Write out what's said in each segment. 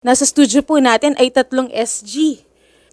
Nasa studio po natin ay tatlong SG.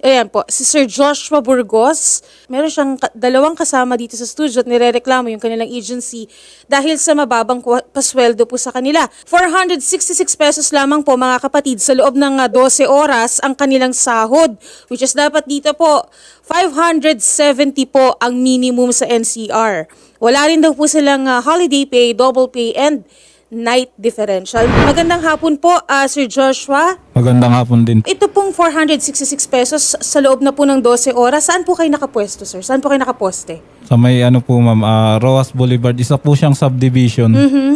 Ayan po, si Sir Joshua Burgos. Meron siyang dalawang kasama dito sa studio at nirereklamo yung kanilang agency dahil sa mababang pasweldo po sa kanila. 466 pesos lamang po mga kapatid sa loob ng ah, 12 oras ang kanilang sahod which is dapat dito po 570 po ang minimum sa NCR. Wala rin daw po silang ah, holiday pay, double pay and night differential. Magandang hapon po, ah, Sir Joshua. Magandang hapon din. Ito pong 466 pesos sa loob na po ng 12 oras. Saan po kayo nakapwesto, sir? Saan po kayo nakaposte? Sa may ano po ma'am, ah, Roas Boulevard, isa po siyang subdivision. Mm-hmm.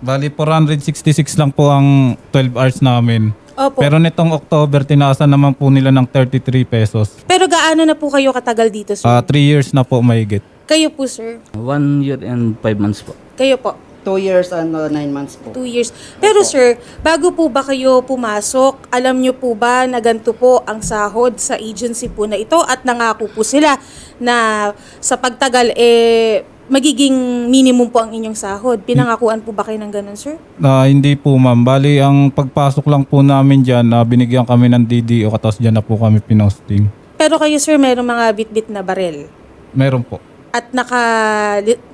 Bali 466 lang po ang 12 hours namin. Opo. Pero nitong October, tinaasan naman po nila ng 33 pesos. Pero gaano na po kayo katagal dito, sir? 3 years na po mahigit. kayo po, sir. One year and five months po. Kayo po. Two years and uh, nine months po. Two years. Pero sir, bago po ba kayo pumasok, alam nyo po ba na ganito po ang sahod sa agency po na ito at nangako po sila na sa pagtagal eh magiging minimum po ang inyong sahod. Pinangakuan po ba kayo ng ganun, sir? Ah, hindi po ma'am. Bali, ang pagpasok lang po namin dyan, ah, binigyan kami ng DDO, katas dyan na po kami pinosting. Pero kayo, sir, mayroong mga bit-bit na barel. Meron po. At naka,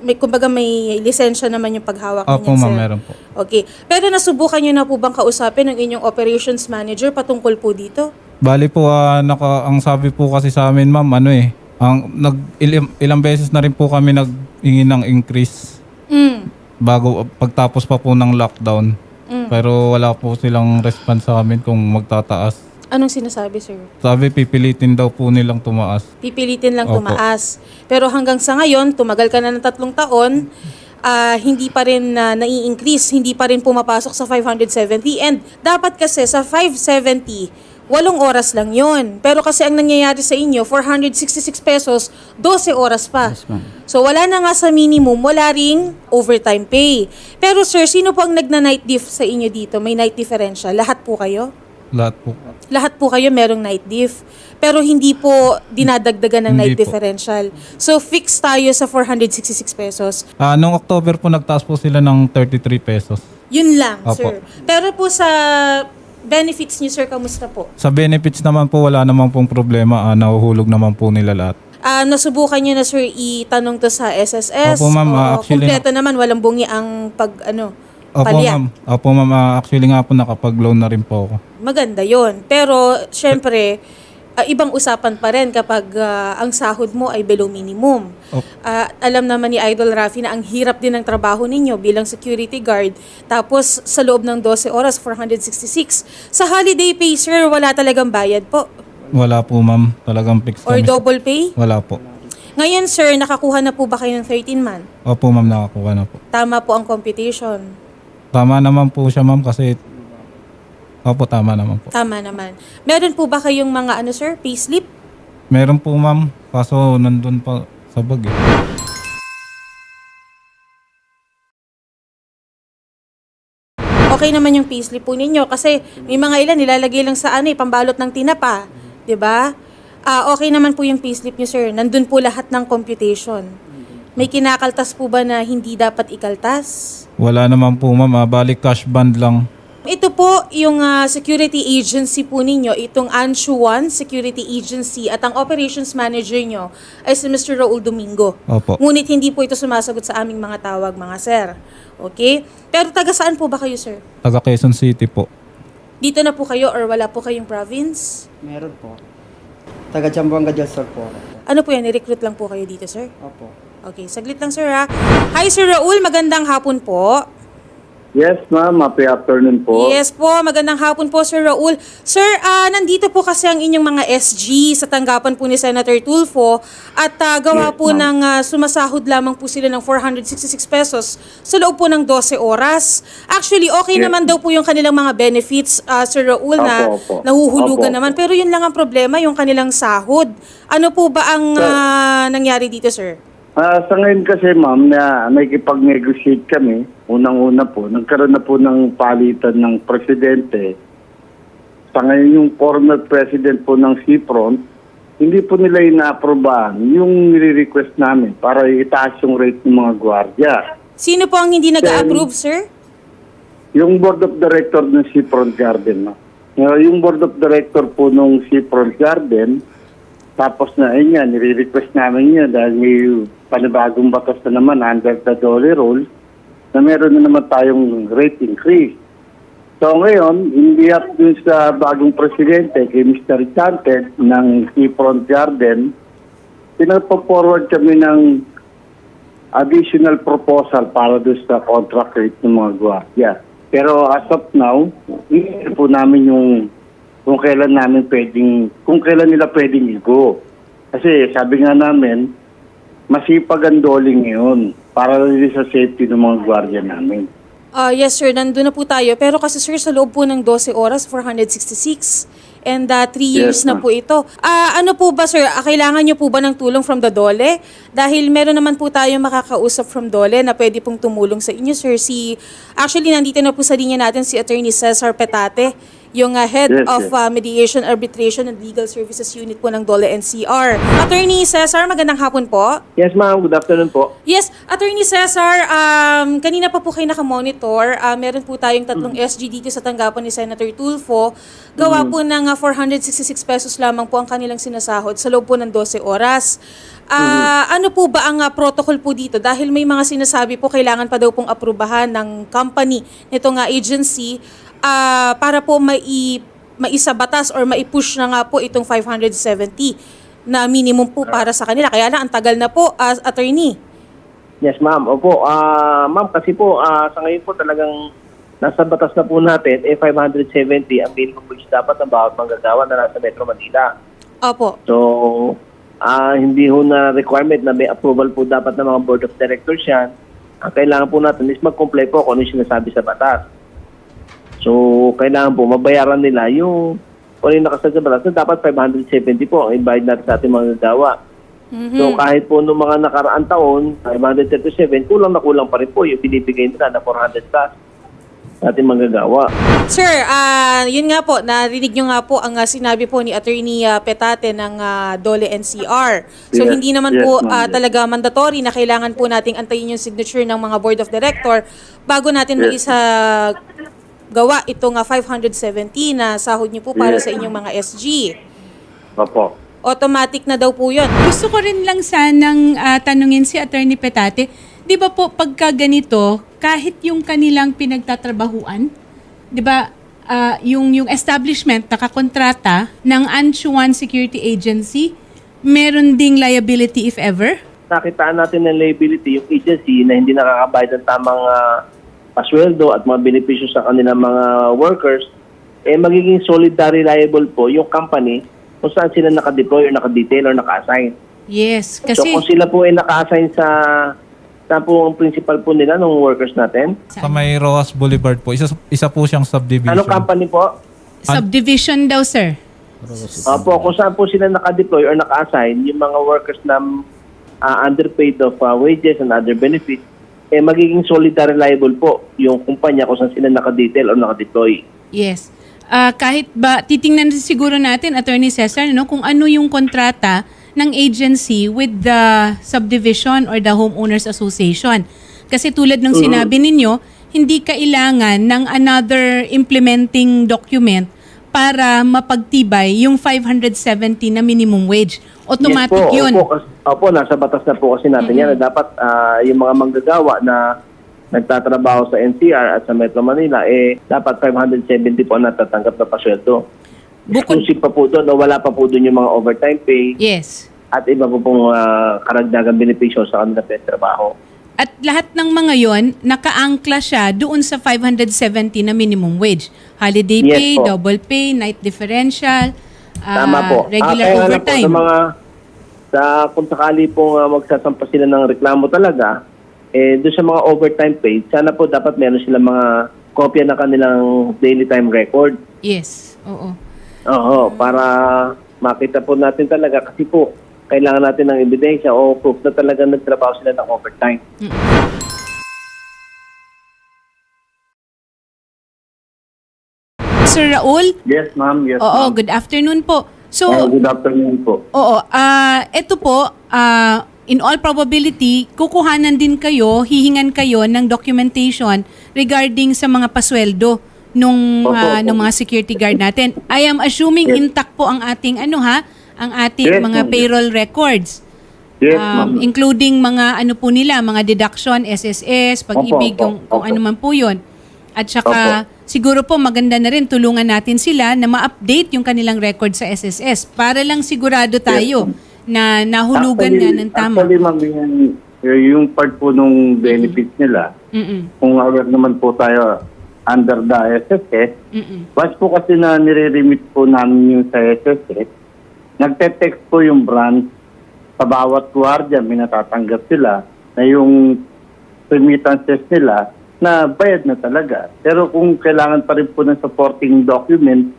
may, kumbaga may lisensya naman yung paghawak Opo niyan, ma'am, meron po. Okay. Pero nasubukan nyo na po bang kausapin ng inyong operations manager patungkol po dito? Bali po, ah, naka, ang sabi po kasi sa amin, ma'am, ano eh, ang, nag, ilang, ilang beses na rin po kami naghingi ng increase Mm. bago, pagtapos pa po ng lockdown. Mm. Pero wala po silang response sa amin kung magtataas. Anong sinasabi, sir? Sabi, pipilitin daw po nilang tumaas. Pipilitin lang Opo. tumaas. Pero hanggang sa ngayon, tumagal ka na ng tatlong taon, ah, hindi pa rin na nai-increase, hindi pa rin pumapasok sa 570. And dapat kasi sa 570, walong oras lang yon. Pero kasi ang nangyayari sa inyo, 466 pesos, 12 oras pa. Yes. So wala na nga sa minimum, wala ring overtime pay. Pero sir, sino po ang nagna-night diff sa inyo dito? May night differential? Lahat po kayo? Lahat po. lahat po kayo merong night diff. Pero hindi po dinadagdagan ng Hindi night po. differential. So, fixed tayo sa 466 pesos. Ah, noong October po, nagtaas po sila ng 33 pesos. Yun lang, Opo. sir. Pero po sa benefits niyo, sir, kamusta po? Sa benefits naman po, wala naman pong problema. Ah, nahuhulog naman po nila lahat. Ah, nasubukan niyo na, sir, itanong to sa SSS? Opo, ma'am. O Ah, actually, kumpleto naman, walang bungi ang pag, ano, Opo, palya. ma'am. Opo, ma'am. Ah, actually nga po, nakapag-loan na rin po ako. Maganda yon Pero, syempre, ah, ibang usapan pa rin kapag ah, ang sahod mo ay below minimum. Opo. Ah, alam naman ni Idol Rafi na ang hirap din ng trabaho ninyo bilang security guard. Tapos, sa loob ng 12 oras, 466. Sa holiday pay, sir, wala talagang bayad po. Wala po, ma'am. Talagang fixed Or kami. double pay. Wala po. Ngayon, sir, nakakuha na po ba kayo ng 13 man? Opo, ma'am. Nakakuha na po. Tama po ang computation. Tama naman po siya, ma'am, kasi... Opo, tama naman po. Tama naman. Meron po ba kayong mga, ano, sir, payslip? Meron po, ma'am. Kaso, nandun pa sa bag, eh. okay naman yung payslip po ninyo kasi may mga ilan nilalagay lang sa ano eh, pambalot ng tinapa, 'di ba? Ah, okay naman po yung payslip niyo, sir. Nandun po lahat ng computation. May kinakaltas po ba na hindi dapat ikaltas? Wala naman po, ma'am. Ah, balik cash band lang. Ito po yung ah, security agency po ninyo, itong Anshu One Security Agency at ang operations manager nyo ay si Mr. Raul Domingo. Opo. Ngunit hindi po ito sumasagot sa aming mga tawag, mga sir. Okay? Pero taga saan po ba kayo, sir? Taga Quezon City po. Dito na po kayo or wala po kayong province? Meron po. Taga Zamboanga del Sur po. Ano po yan? Ni-recruit lang po kayo dito, sir? Opo. Okay, saglit lang, sir, ha? Hi, Sir Raul. Magandang hapon po. Yes, ma'am. Happy afternoon po. Yes po, magandang hapon po, Sir Raul. Sir, ah, nandito po kasi ang inyong mga SG sa tanggapan po ni Senator Tulfo at ah, gawa Yes, po ma'am. ng ah, sumasahod lamang po sila ng 466 pesos sa loob po ng 12 oras. Actually, okay Yes, naman daw po yung kanilang mga benefits, ah, Sir Raul, na Opo, opo. nahuhulugan Opo, naman. Pero yun lang ang problema, yung kanilang sahod. Ano po ba ang ah, nangyari dito, sir? Ah, sa ngayon kasi, ma'am, na nakikipag-negotiate kami, unang-una po, nagkaroon na po ng palitan ng presidente. Sa ngayon, yung former president po ng CFRON, hindi po nila inaaprobahan yung nire-request namin para itaas yung rate ng mga gwardiya. Sino po ang hindi nag-approve, sir? Yung board of director ng CFRON Garden. Uh, yung board of director po nung Seafront Garden, tapos na, ayun yan, nire-request namin yun dahil may panibagong batas na naman under the Dolly Rule na meron na naman tayong rate increase. So ngayon, hindi up dun sa bagong presidente, kay Mr. Chanted ng Seafront Garden, pinagpa-forward kami ng additional proposal para doon sa contract rate ng mga gwardiya. Pero as of now, hindi po namin yung kung kailan namin pwedeng, kung kailan nila pwedeng i-go. Kasi sabi nga namin, masipag ang doling ngayon para rin sa safety ng mga gwardiya namin. Ah, yes sir, nandun na po tayo. Pero kasi sir, sa loob po ng 12 oras, 466. And 3 years Yes, na po ito. Ah, ano po ba sir, Ah, kailangan nyo po ba ng tulong from the Dole? Dahil meron naman po tayo makakausap from Dole na pwede pong tumulong sa inyo sir. Si, actually, nandito na po sa linya natin si Attorney Cesar Petate, yung ah, Head Yes, of yes. ah, Mediation, Arbitration and Legal Services Unit po ng Dole NCR. Attorney Cesar, magandang hapon po. Yes, ma'am. Good afternoon po. Yes, Attorney Cesar, um, kanina pa po kayo nakamonitor. Uh, meron po tayong tatlong SG dito sa tanggapan ni Senator Tulfo. Gawa po ng uh, 466 pesos lamang po ang kanilang sinasahod sa loob po ng 12 oras. Ah, Ano po ba ang uh, protocol po dito? Dahil may mga sinasabi po kailangan pa daw pong aprubahan ng company nito nga agency ah, para po mai maisabatas or maipush na nga po itong 570 na minimum po para sa kanila. Kaya lang, ang tagal na po, as attorney. Yes, ma'am. Opo. Ah, ma'am, kasi po, ah, sa ngayon po talagang nasa batas na po natin, eh, 570 ang minimum wage dapat ng bawat manggagawa na nasa Metro Manila. Opo. So, ah, hindi ho na requirement na may approval po dapat ng mga board of directors yan. Ang kailangan po natin is mag-comply po kung ano yung sinasabi sa batas. So, kailangan po mabayaran nila yung kung ano yung nakasaad sa na dapat 570 po ang ibayad natin sa ating mga gagawa. Mhm. So kahit po nung mga nakaraang taon, 537, kulang na kulang pa rin po yung binibigay nila na 400 plus sa ating manggagawa. Sir, ah, yun nga po, narinig nyo nga po ang ah, sinabi po ni Attorney ah, Petate ng ah, Dole NCR. So Yes, hindi naman yes, po yes. talaga mandatory na kailangan po nating antayin yung signature ng mga board of director bago natin Yes. maisa gawa itong ah, 570 na sahod nyo po para Yes. sa inyong mga SG. Opo. Automatic na daw po yun. Gusto ko rin lang sanang ah, tanungin si Attorney Petate, di ba po pagka ganito, kahit yung kanilang pinagtatrabahuan, di ba ah, yung, yung establishment nakakontrata ng Anchuan Security Agency, meron ding liability if ever? Nakitaan natin ng liability yung agency na hindi nakakabayad ng tamang ah, pasweldo at mga benepisyo sa kanilang mga workers, eh magiging solidary liable po yung company kung saan sila nakadeploy or nakadetail or naka-assign. Yes, so kasi kung sila po ay naka-assign sa sa po ang principal po nila ng workers natin, Sa may Roas Boulevard po, isa, isa po siyang subdivision. Ano company po? subdivision daw, sir. Opo, kung saan po sila naka-deploy or naka-assign, yung mga workers na ah, underpaid of ah, wages and other benefits, eh magiging solidary liable po yung kumpanya kung saan sila naka-detail or naka-deploy. Yes. Ah, kahit ba, titingnan siguro natin, Attorney Cesar, no, kung ano yung kontrata ng agency with the subdivision or the homeowners association. Kasi tulad ng sinabi ninyo, hindi kailangan ng another implementing document para mapagtibay yung 570 na minimum wage. Automatic yes po, yun. Opo, kas- opo, nasa batas na po kasi natin yan na dapat ah, yung mga manggagawa na nagtatrabaho sa NCR at sa Metro Manila, eh dapat 570 po ang natatanggap na pasweldo. Bukod, Exclusive pa po doon, o wala pa po doon yung mga overtime pay yes. at iba po pong ah, karagdagang benepisyo sa kanila trabaho. At lahat ng mga yon nakaangkla siya doon sa 570 na minimum wage. Holiday Yes pay, po. double pay, night differential, ah, Tama po. regular Ah, overtime. Po, sa mga, sa, kung sakali pong uh, magsasampa sila ng reklamo talaga, eh, doon sa mga overtime pay, sana po dapat meron sila mga kopya na kanilang daily time record. yes, oo. Oo, para makita po natin talaga kasi po, kailangan natin ng ebidensya o proof na talaga nagtrabaho sila ng overtime. Sir Raul, Yes, ma'am. Yes, oo, ma'am. good afternoon po. So, Ah, good afternoon po. Oo, ah ito po, ah, in all probability, kukuhanan din kayo, hihingan kayo ng documentation regarding sa mga pasweldo nung Opo, opo. nung mga security guard natin. I am assuming intact po ang ating ano ha, ang ating Yes, mga payroll records. Yes, Um, ma'am. including mga ano po nila, mga deduction, SSS, pag-ibig, Opo, opo, kung, kung opo. ano man po yun. At saka, siguro po maganda na rin tulungan natin sila na ma-update yung kanilang record sa SSS para lang sigurado tayo na nahulugan nga ng tama. Actually, ma'am, yung, yung part po nung benefits nila, Mm-mm. kung aware naman po tayo under the SSS, Mm-mm. once po kasi na nire-remit po namin yung sa SSS, nagte-text po yung branch sa bawat guardia, may natatanggap sila na yung remittances nila na bayad na talaga. Pero kung kailangan pa rin po ng supporting document,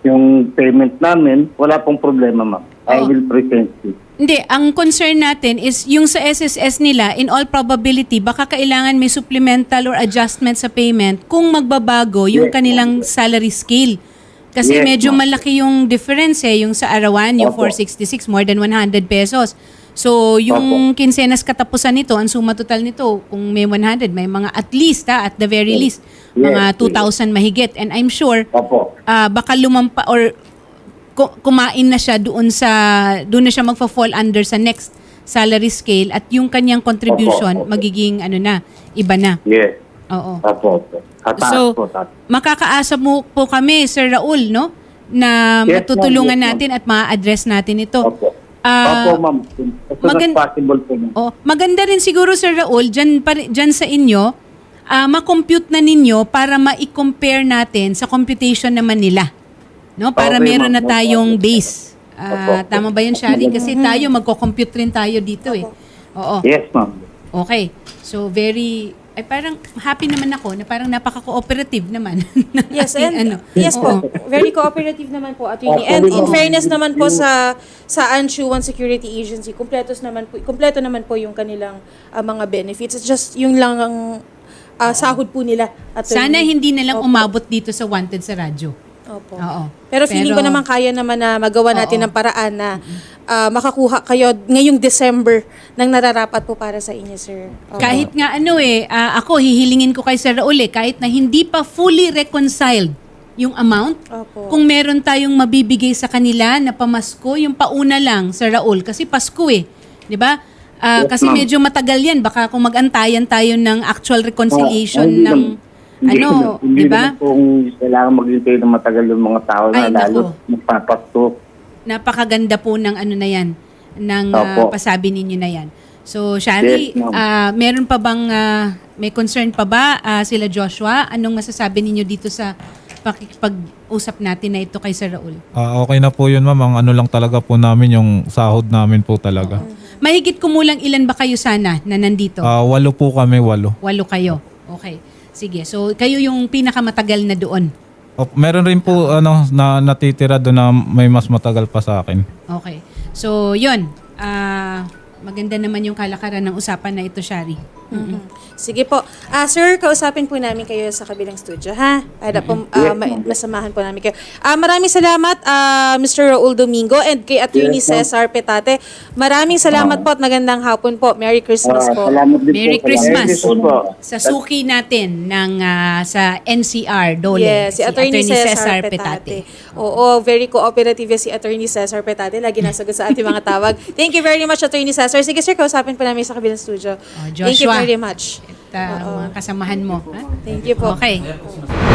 yung payment namin, wala pong problema, ma'am. I Oo. will present it. Hindi, ang concern natin is yung sa SSS nila, in all probability, baka kailangan may supplemental or adjustment sa payment kung magbabago yung Yes, kanilang salary scale. Kasi Yes, medyo ma'am. malaki yung difference eh, yung sa arawan, yung Opo. 466, more than 100 pesos. So, yung kinsenas katapusan nito, ang suma total nito, kung may 100, may mga at least, ha, at the very Yes. least, Yes, mga yes. 2,000 mahigit. And I'm sure, Opo. ah baka lumampa or ku- kumain na siya doon sa doon na siya magfa-fall under sa next salary scale at yung kanyang contribution Opo, opo. magiging ano na iba na. Yes. Oo. Opo, opo. So, po, makakaasa mo po kami Sir Raul no na Yes, matutulungan. Yes, natin at ma-address natin ito. Opo. Ah, Opo, ma'am. As soon as possible po, ma'am. Oh, maganda rin siguro Sir Raul diyan pa dyan sa inyo ah ma-compute na ninyo para ma-compare natin sa computation naman nila. No, para Okay, meron na tayong base. Ah, Opo. tama ba 'yun, Shari? Kasi tayo magko-compute rin tayo dito eh. Oo. Yes, ma'am. Okay. So very ay parang happy naman ako na parang napaka-cooperative naman. Yes, ating and ano. yes Oo. po. Very cooperative naman po, attorney. And in fairness naman po sa sa Anshu One Security Agency, kumpletos naman po, kumpleto naman po yung kanilang ah, mga benefits. It's just yung lang ang ah, sahod po nila. Attorney. Sana hindi na lang umabot dito sa wanted sa radyo. Opo. Oo. Pero feeling ko naman kaya naman na magawa natin Oo. ng paraan na ah, makakuha kayo ngayong December ng nararapat po para sa inyo, sir. Opo. Kahit nga ano eh, ah, ako hihilingin ko kay Sir Raul eh, kahit na hindi pa fully reconciled yung amount, Opo. kung meron tayong mabibigay sa kanila na pamasko, yung pauna lang, Sir Raul, kasi Pasko eh. Di ba? Ah, Yes, kasi ma'am. medyo matagal yan. Baka kung mag-antayan tayo ng actual reconciliation Ah, hindi ng naman- hindi ano, Hindi di ba? naman kung kailangan maghintay ng matagal yung mga tao na Ay, lalo magpapasto. Napakaganda po ng ano na yan, ng Opo. pasabi ninyo na yan. So, Shari, Yes, ma'am. ah, meron pa bang, ah, may concern pa ba ah, sila Joshua? Anong masasabi ninyo dito sa pakikipag-usap natin na ito kay Sir Raul? Ah, okay na po yun ma'am. Ang ano lang talaga po namin yung sahod namin po talaga. Mahigit kumulang ilan ba kayo sana na nandito? Ah, walo po kami, walo. Walo kayo. Okay. Sige. So, kayo yung pinakamatagal na doon. O, meron rin po ano na natitira doon na may mas matagal pa sa akin. Okay. So, yun. Ah, maganda naman yung kalakaran ng usapan na ito, Shari. Mhm. Sige po. Ah, sir, kausapin po namin kayo sa kabilang studio, ha? Para po ah, ma- masamahan po namin kayo. Ah, maraming salamat, ah, Mr. Raul Domingo and kay Attorney Yes, ma'am. Cesar Petate. Maraming salamat po at magandang hapon po. Merry Christmas Ah, po. salamat din Merry po. Christmas. Merry Christmas po. Sa suki natin ng ah, sa NCR, Dole. Yes, si, Attorney, Cesar, Petate. Oo, very cooperative si Attorney Cesar Petate. Lagi nasagot sa ating mga tawag. Thank you very much, Attorney Cesar. Sige, sir, kausapin po namin sa kabilang studio. Oh, Thank you Joshua. Very much. At mga kasamahan mo. ha? Thank you po. Okay.